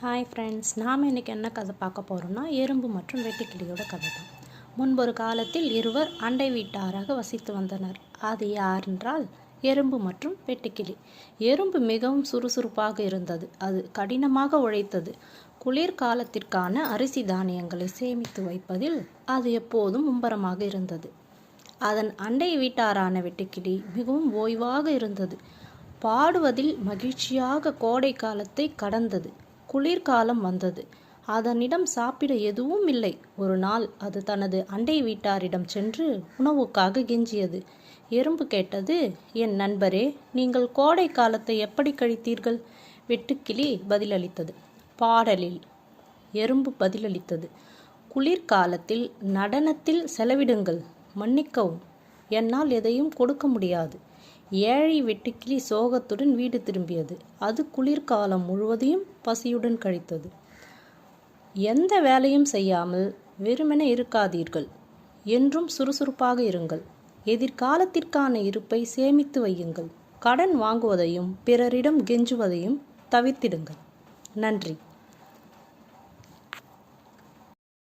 Hi friends நாம் இன்றைக்கி என்ன கதை பார்க்க போகிறோம்னா எறும்பு மற்றும் வெட்டுக்கிளியோட கதை தான். முன்பொரு காலத்தில் இருவர் அண்டை வீட்டாராக வசித்து வந்தனர். அது யார் என்றால் எறும்பு மற்றும் வெட்டுக்கிளி. எறும்பு மிகவும் சுறுசுறுப்பாக இருந்தது. அது கடினமாக உழைத்தது. குளிர்காலத்திற்கான அரிசி தானியங்களை சேமித்து வைப்பதில் அது எப்போதும் மும்பரமாக இருந்தது. அதன் அண்டை வீட்டாரான வெட்டுக்கிளி மிகவும் ஓய்வாக இருந்தது. பாடுவதில் மகிழ்ச்சியாக கோடை காலத்தை கடந்தது. குளிர்காலம் வந்தது. அதனிடம் சாப்பிட எதுவும் இல்லை. ஒரு நாள் அது தனது அண்டை வீட்டாரிடம் சென்று உணவுக்காக கெஞ்சியது. எறும்பு கேட்டது என் நண்பரே நீங்கள் கோடை காலத்தை எப்படி கழித்தீர்கள்? வெட்டுக்கிளி பதிலளித்தது பாடலில். எறும்பு பதிலளித்தது குளிர்காலத்தில் நடனத்தில் செலவிடுங்கள் மன்னிக்கவும். என்னால் எதையும் கொடுக்க முடியாது. ஏழை வெட்டுக்கிளி சோகத்துடன் வீடு திரும்பியது. அது குளிர்காலம் முழுவதையும் பசியுடன் கழித்தது. எந்த வேலையும் செய்யாமல் வெறுமென இருக்காதீர்கள். என்றும் சுறுசுறுப்பாக இருங்கள். எதிர்காலத்திற்கான இருப்பை சேமித்து வையுங்கள். கடன் வாங்குவதையும் பிறரிடம் கெஞ்சுவதையும் தவிர்த்திடுங்கள். நன்றி.